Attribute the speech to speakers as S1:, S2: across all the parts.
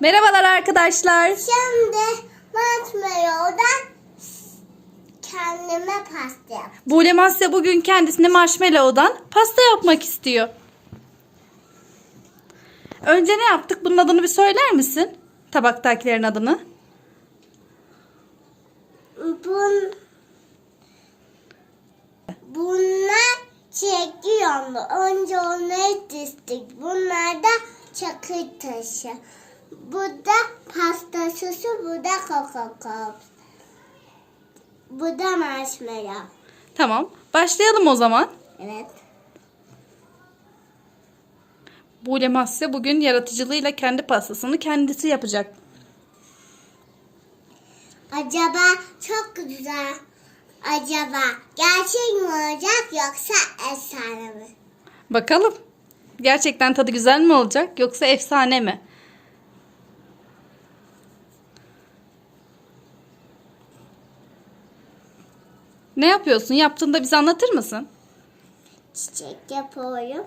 S1: Merhabalar arkadaşlar.
S2: Şimdi marshmallow'dan kendime pasta yap.
S1: Bule Masya bugün kendisine marshmallow'dan pasta yapmak istiyor. Önce ne yaptık? Bunun adını bir söyler misin? Tabaktakilerin adını.
S2: Bun, bunlar çekiyordu. Önce onları dizdik. Bunlar da çakır taşı. Bu da pasta sosu, bu da Coca-Cola. Bu da marshmallow.
S1: Tamam. Başlayalım o zaman.
S2: Evet.
S1: Bule Masya bugün yaratıcılığıyla kendi pastasını kendisi yapacak.
S2: Acaba çok güzel. Acaba gerçek mi olacak yoksa efsane mi?
S1: Bakalım. Gerçekten tadı güzel mi olacak yoksa efsane mi? Ne yapıyorsun? Yaptığında bize anlatır mısın?
S2: Çiçek yapıyorum.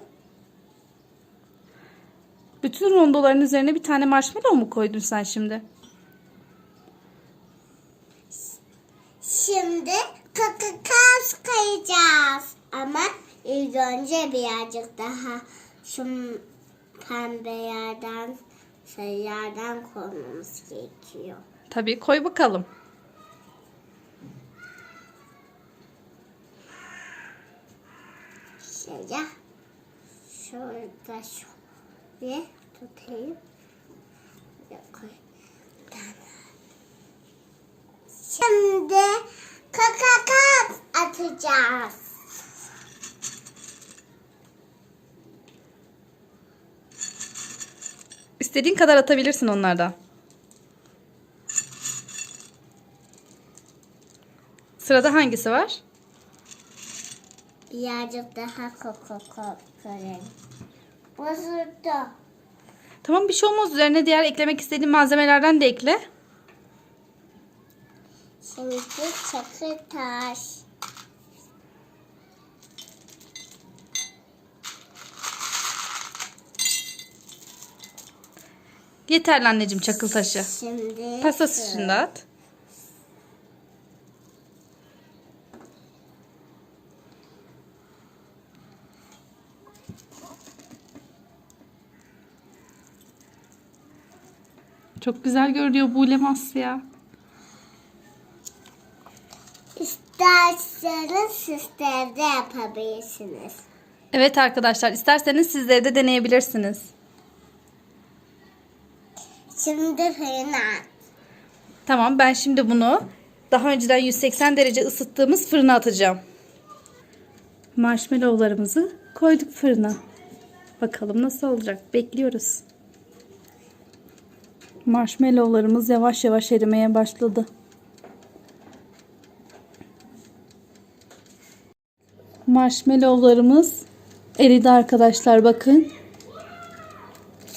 S1: Bütün rondoların üzerine bir tane marshmallow mu koydun sen şimdi?
S2: Şimdi kakakaz kayacağız. Ama ilk önce birazcık daha şu pembe yerden sarı yerden koymamız gerekiyor.
S1: Tabii koy bakalım.
S2: Şöyle. Şurada şöyle tutayım. Böyle koy. Şimdi kakakaz atacağız.
S1: İstediğin kadar atabilirsin onlardan. Sırada hangisi var?
S2: Birazcık daha Coca-Cola koyalım. Bozuldu.
S1: Tamam bir şey olmaz. Üzerine diğer eklemek istediğin malzemelerden de ekle.
S2: Şimdi çakır taş.
S1: Yeterli anneciğim çakıl taşı.
S2: Şimdi
S1: Pasta de at. Çok güzel görünüyor bu Masya.
S2: İsterseniz siz de evde yapabilirsiniz.
S1: Evet arkadaşlar isterseniz sizleri de deneyebilirsiniz.
S2: Şimdi fırına at.
S1: Tamam ben şimdi bunu daha önceden 180 derece ısıttığımız fırına atacağım. Marshmallowlarımızı koyduk fırına. Bakalım nasıl olacak. Bekliyoruz. Marshmallowlarımız yavaş yavaş erimeye başladı. Marshmallowlarımız eridi arkadaşlar bakın.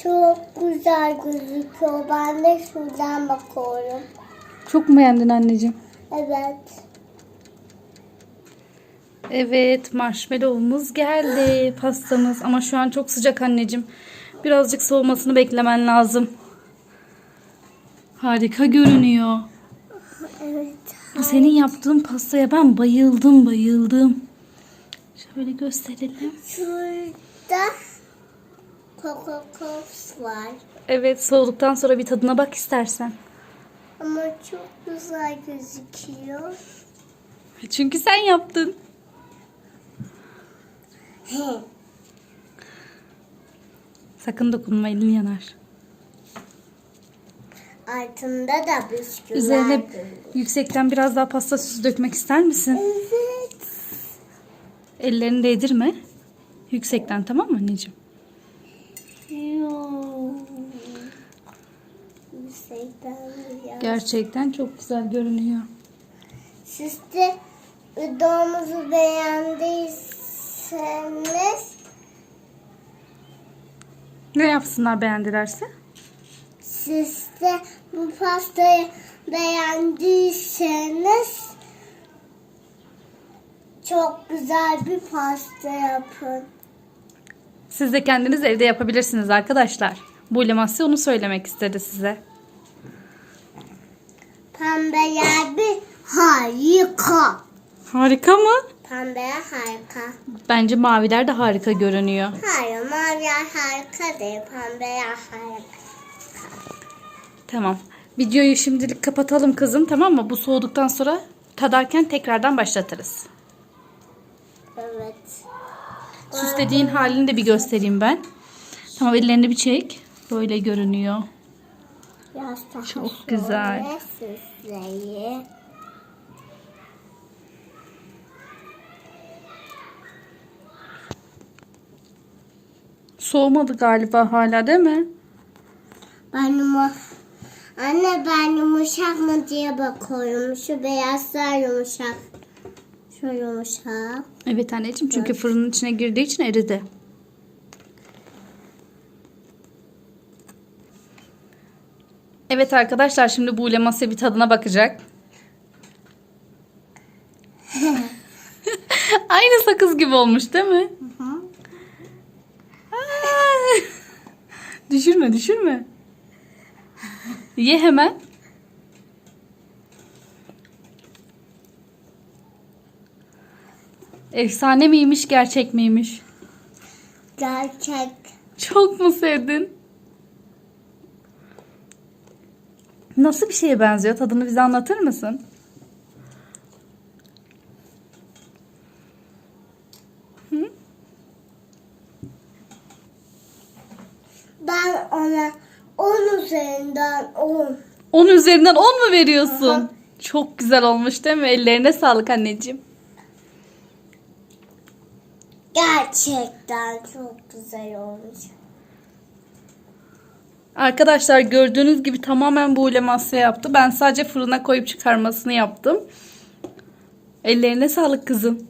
S2: Çok güzel gözüküyor. Ben de şuradan bakıyorum.
S1: Çok mu beğendin anneciğim?
S2: Evet.
S1: Evet marshmallow'umuz geldi pastamız ama şu an çok sıcak anneciğim. Birazcık soğumasını beklemen lazım. Harika görünüyor.
S2: Evet.
S1: Senin yaptığın pastaya ben bayıldım bayıldım. Şöyle gösterelim.
S2: Şurada Coca-Cola var.
S1: Evet soğuduktan sonra bir tadına bak istersen.
S2: Ama çok güzel gözüküyor.
S1: Çünkü sen yaptın. Sakın dokunma elin yanar.
S2: Altında da bisküviler
S1: Üzerine yüksekten biraz daha pasta süsü dökmek ister misin?
S2: Evet.
S1: Ellerini değdirme. Yüksekten tamam mı anneciğim?
S2: Yoo. Yüksekten biraz.
S1: Gerçekten çok güzel görünüyor.
S2: Siz de videomuzu beğendiyseniz
S1: Ne yapsınlar beğendilerse?
S2: siz de bu pastayı beğendiyseniz çok güzel bir pasta yapın.
S1: Siz de kendiniz evde yapabilirsiniz arkadaşlar. Bu Masya onu söylemek istedi size.
S2: Pembeler bir harika.
S1: Harika mı?
S2: Pembeler harika.
S1: Bence maviler de harika görünüyor.
S2: Hayır maviler harika değil. Pembeler harika.
S1: Tamam. Videoyu şimdilik kapatalım kızım tamam mı? Bu soğuduktan sonra tadarken tekrardan başlatırız.
S2: Evet.
S1: Süslediğin halini de bir göstereyim ben. Tamam ellerini bir çek. Böyle görünüyor.
S2: Biraz
S1: Çok güzel. Soğumadı galiba hala değil mi?
S2: Ben. Anne ben yumuşak mı diye bakıyorum. Şu beyazlar yumuşak. Şu yumuşak.
S1: Evet anneciğim çünkü fırının içine girdiği için eridi. Evet arkadaşlar şimdi bu Masya bir tadına bakacak. Aynı sakız gibi olmuş değil mi? Aa! düşürme düşürme. Ye hemen. Efsane miymiş gerçek miymiş?
S2: Gerçek.
S1: Çok mu sevdin? Nasıl bir şeye benziyor? Tadını bize anlatır mısın?
S2: Ben ona 10 üzerinden 10.
S1: 10 üzerinden 10 mu veriyorsun?
S2: Aha.
S1: Çok güzel olmuş değil mi? Ellerine sağlık anneciğim.
S2: Gerçekten çok güzel olmuş.
S1: Arkadaşlar gördüğünüz gibi tamamen bu Masya yaptı. Ben sadece fırına koyup çıkarmasını yaptım. Ellerine sağlık kızım.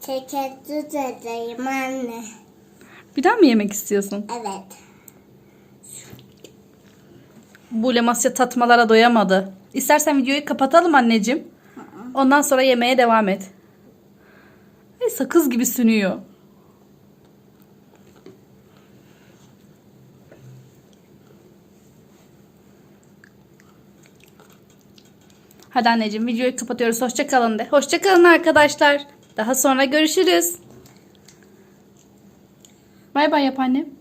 S2: Teşekkür ederim anne.
S1: Bir daha mı yemek istiyorsun?
S2: Evet.
S1: Bu Masya tatmalara doyamadı. İstersen videoyu kapatalım anneciğim. Ondan sonra yemeye devam et. Ay, sakız gibi sünüyor. Hadi anneciğim videoyu kapatıyoruz. Hoşçakalın de. Hoşçakalın arkadaşlar. Daha sonra görüşürüz. Bay bay yap annem.